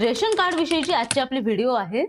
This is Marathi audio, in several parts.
रेशन कार्ड विषयीची आजची आपली व्हिडिओ आहे.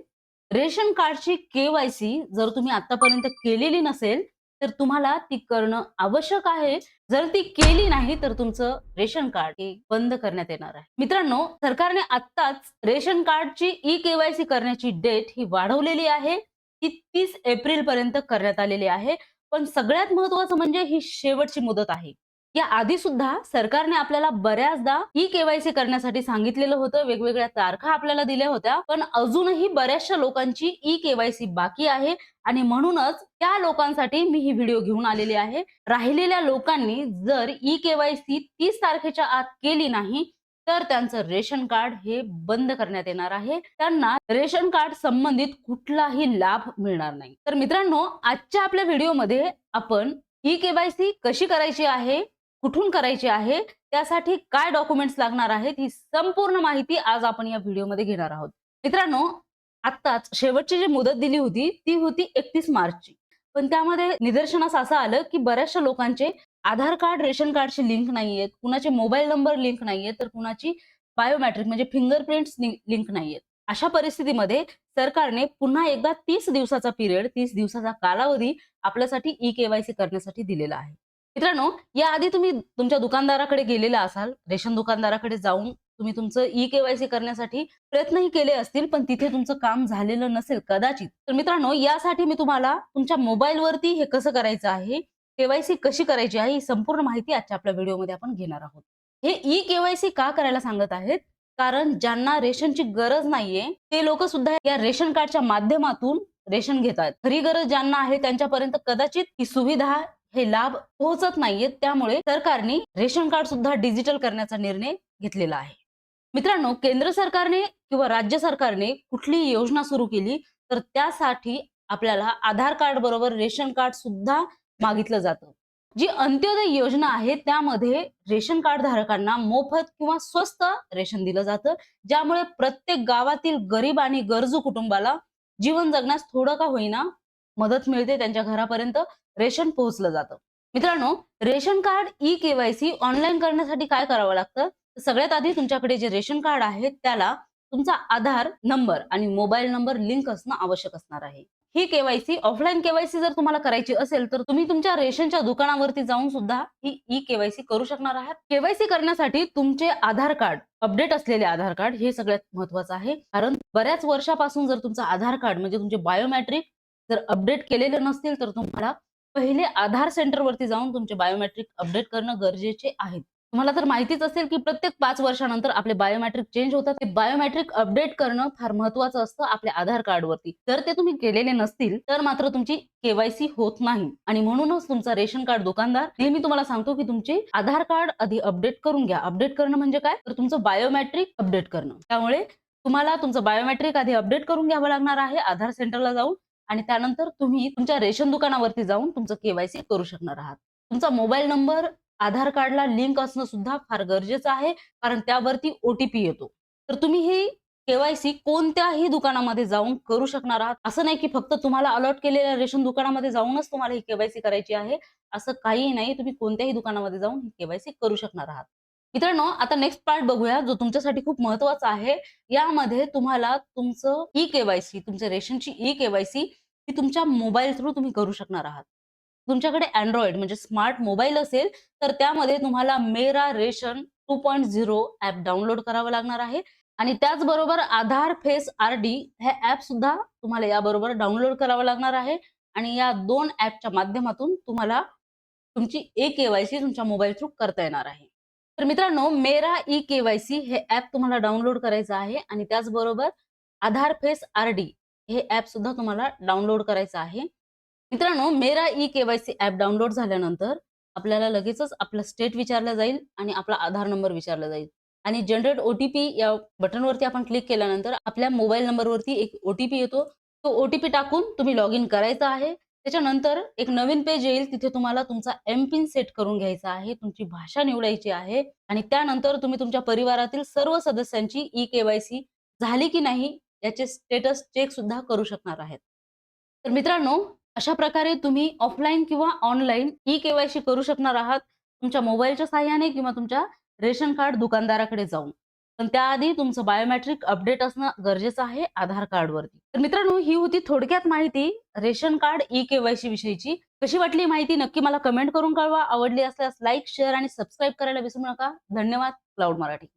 रेशन कार्डची केवायसी जर तुम्ही आतापर्यंत केलेली नसेल तर तुम्हाला ती करणं आवश्यक आहे. जर ती केली नाही तर तुमचं रेशन कार्ड हे बंद करण्यात येणार आहे. मित्रांनो सरकारने आत्ताच रेशन कार्डची ई केवायसी करण्याची डेट ही वाढवलेली आहे. ती तीस एप्रिल पर्यंत करण्यात आलेली आहे. पण सगळ्यात महत्वाचं म्हणजे ही शेवटची मुदत आहे. या आधी सुद्धा सरकारने आपल्याला बऱ्याचदा ई केवायसी करण्यासाठी सांगितलेलं होतं. वेगवेगळ्या तारखा आपल्याला दिल्या होत्या. पण अजूनही बऱ्याचशा लोकांची ई केवायसी बाकी आहे. आणि म्हणूनच त्या लोकांसाठी मी ही व्हिडिओ घेऊन आलेली आहे. राहिलेल्या लोकांनी जर ई केवायसी तीस तारखेच्या आत केली नाही तर त्यांचं रेशन कार्ड हे बंद करण्यात येणार आहे. त्यांना रेशन कार्ड संबंधित कुठलाही लाभ मिळणार नाही. तर मित्रांनो आजच्या आपल्या व्हिडिओमध्ये आपण ई केवायसी कशी करायची आहे कुठून करायची आहे त्यासाठी काय डॉक्युमेंट्स लागणार आहेत ही संपूर्ण माहिती आज आपण या व्हिडिओमध्ये घेणार आहोत. मित्रांनो आत्ताच शेवटची जी मुदत दिली होती ती होती एकतीस मार्चची. पण त्यामध्ये निदर्शनास असं आलं की बऱ्याचशा लोकांचे आधार कार्ड रेशन कार्डची लिंक नाहीयेत कुणाचे मोबाईल नंबर लिंक नाहीये तर कुणाची बायोमॅट्रिक म्हणजे फिंगरप्रिंट्स लिंक नाहीयेत. अशा परिस्थितीमध्ये सरकारने पुन्हा एकदा तीस दिवसाचा पिरियड तीस दिवसाचा कालावधी आपल्यासाठी ई केवायसी करण्यासाठी दिलेला आहे. मित्रांनो याआधी तुम्ही तुमच्या दुकानदाराकडे गेलेला असाल रेशन दुकानदाराकडे जाऊन तुम्ही तुमचं ई केवायसी करण्यासाठी प्रयत्नही केले असतील पण तिथे तुमचं काम झालेलं नसेल कदाचित. तर मित्रांनो यासाठी मी तुम्हाला तुमच्या मोबाईलवरती हे कसं करायचं आहे केवायसी कशी करायची आहे ही संपूर्ण माहिती आजच्या आपल्या व्हिडिओमध्ये आपण घेणार आहोत. हे ई केवायसी का करायला सांगत आहेत? कारण ज्यांना रेशनची गरज नाहीये ते लोक सुद्धा या रेशन कार्डच्या माध्यमातून रेशन घेतात. खरी गरज ज्यांना आहे त्यांच्यापर्यंत कदाचित ही सुविधा हे लाभ पोहोचत नाहीयेत. त्यामुळे सरकारने रेशन कार्ड सुद्धा डिजिटल करण्याचा निर्णय घेतलेला आहे. मित्रांनो केंद्र सरकारने किंवा राज्य सरकारने कुठली योजना सुरू केली तर त्यासाठी आपल्याला आधार कार्ड बरोबर रेशन कार्ड सुद्धा मागितलं जातं. जी अंत्योदय योजना आहे त्यामध्ये रेशन कार्ड धारकांना मोफत किंवा स्वस्त रेशन दिलं जातं. ज्यामुळे प्रत्येक गावातील गरीब आणि गरजू कुटुंबाला जीवन जगण्यास थोडं का होईना मदत मिळते त्यांच्या घरापर्यंत रेशन पोहोचलं जातं. मित्रांनो ration card e KYC online करण्यासाठी काय करावं लागतं? सगळ्यात आधी तुमच्याकडे जे रेशन कार्ड आहे त्याला तुमचा आधार नंबर आणि मोबाईल नंबर लिंक असणं आवश्यक असणार आहे. ही केवायसी ऑफलाईन केवायसी जर तुम्हाला करायची असेल तर तुम्ही तुमच्या रेशनच्या दुकानावरती जाऊन सुद्धा ही ई केवायसी करू शकणार आहात. केवायसी करण्यासाठी तुमचे आधार कार्ड अपडेट असलेले आधार कार्ड हे सगळ्यात महत्वाचं आहे. कारण बऱ्याच वर्षापासून जर तुमचं आधार कार्ड म्हणजे तुमचे बायोमॅट्रिक जर अपडेट केलेले नसतील तर तुम्हाला पहिले आधार सेंटरवरती जाऊन तुमचे बायोमॅट्रिक अपडेट करणं गरजेचे आहे. तुम्हाला तर माहितीच असेल की प्रत्येक पाच वर्षानंतर आपले बायोमॅट्रिक चेंज होतात. ते बायोमॅट्रिक अपडेट करणं फार महत्वाचं असतं आपल्या आधार कार्डवरती जर ते तुम्ही केलेले नसतील तर मात्र तुमची केवायसी होत नाही. आणि म्हणूनच तुमचा रेशन कार्ड दुकानदार नेहमी तुम्हाला सांगतो की तुमचे आधार कार्ड आधी अपडेट करून घ्या. अपडेट करणं म्हणजे काय? तर तुमचं बायोमॅट्रिक अपडेट करणं. त्यामुळे तुम्हाला तुमचं बायोमॅट्रिक आधी अपडेट करून घ्यावं लागणार आहे. आधार सेंटरला जाऊन आणि त्यानंतर तुम्ही तुमच्या रेशन दुकानावरती जाऊन तुमचं केवायसी करू शकणार आहात. तुमचा मोबाईल नंबर आधार कार्डला लिंक असणं सुद्धा फार गरजेचं आहे कारण त्यावरती ओटीपी येतो. तर तुम्ही ही केवायसी कोणत्याही दुकानामध्ये जाऊन करू शकणार आहात. असं नाही की फक्त तुम्हाला अलॉट केलेल्या रेशन दुकानामध्ये जाऊनच तुम्हाला ही केवायसी करायची आहे. असं काही नाही तुम्ही कोणत्याही दुकानामध्ये जाऊन ही केवायसी करू शकणार आहात. मित्रांनो आता नेक्स्ट पार्ट बघूया जो तुमच्यासाठी खूप महत्त्वाचा आहे. यामध्ये तुम्हाला तुमचं ई केवायसी तुमच्या रेशनची ई केवायसी ही तुमच्या मोबाईल थ्रू तुम्ही करू शकणार आहात. तुमच्याकडे अँड्रॉइड म्हणजे स्मार्ट मोबाईल असेल तर त्यामध्ये तुम्हाला Mera ration two point zero app download करावं लागणार आहे. आणि त्याचबरोबर आधार फेस आर डी हे ऍप सुद्धा तुम्हाला याबरोबर डाउनलोड करावं लागणार आहे. आणि या दोन ऍपच्या माध्यमातून तुम्हाला तुमची ए केवायसी तुमच्या मोबाईल थ्रू करता येणार आहे. तर मित्रांनो मेरा ई केवायसी हे ऍप तुम्हाला डाउनलोड करायचं आहे आणि त्याचबरोबर आधार फेस आर डी हे ऍप सुद्धा तुम्हाला डाउनलोड करायचं आहे. मित्रांनो Mera e KYC app download झाल्यानंतर आपल्याला लगेचच आपलं स्टेट विचारलं जाईल आणि आपला आधार नंबर विचारला जाईल. आणि जनरेट ओटीपी या बटनवरती आपण क्लिक केल्यानंतर आपल्या मोबाईल नंबरवरती एक ओटीपी येतो. तो ओटीपी टाकून तुम्ही लॉग इन करायचा आहे. त्याच्यानंतर एक नवीन पेज येईल तिथे तुम्हाला तुमचा एम पिन सेट करून घ्यायचा आहे तुमची भाषा निवडायची आहे आणि त्यानंतर तुम्ही तुमच्या परिवारातील सर्व सदस्यांची ई केवायसी झाली की नाही याचे स्टेटस चेक सुद्धा करू शकणार आहेत. तर मित्रांनो अशा प्रकारे तुम्ही ऑफलाईन किंवा ऑनलाईन ई केवायसी करू शकणार आहात तुमच्या मोबाईलच्या साह्याने किंवा तुमच्या रेशन कार्ड दुकानदाराकडे जाऊन. पण त्याआधी तुमचं बायोमॅट्रिक अपडेट असणं गरजेचं आहे आधार कार्डवरती तर मित्रांनो ही होती थोडक्यात माहिती. रेशन कार्ड ई केवायसी विषयीची. कशी वाटली माहिती नक्की मला कमेंट करून कळवा. आवडली असल्यास लाईक शेअर आणि सबस्क्राईब करायला विसरू नका. धन्यवाद. क्लाउड मराठी.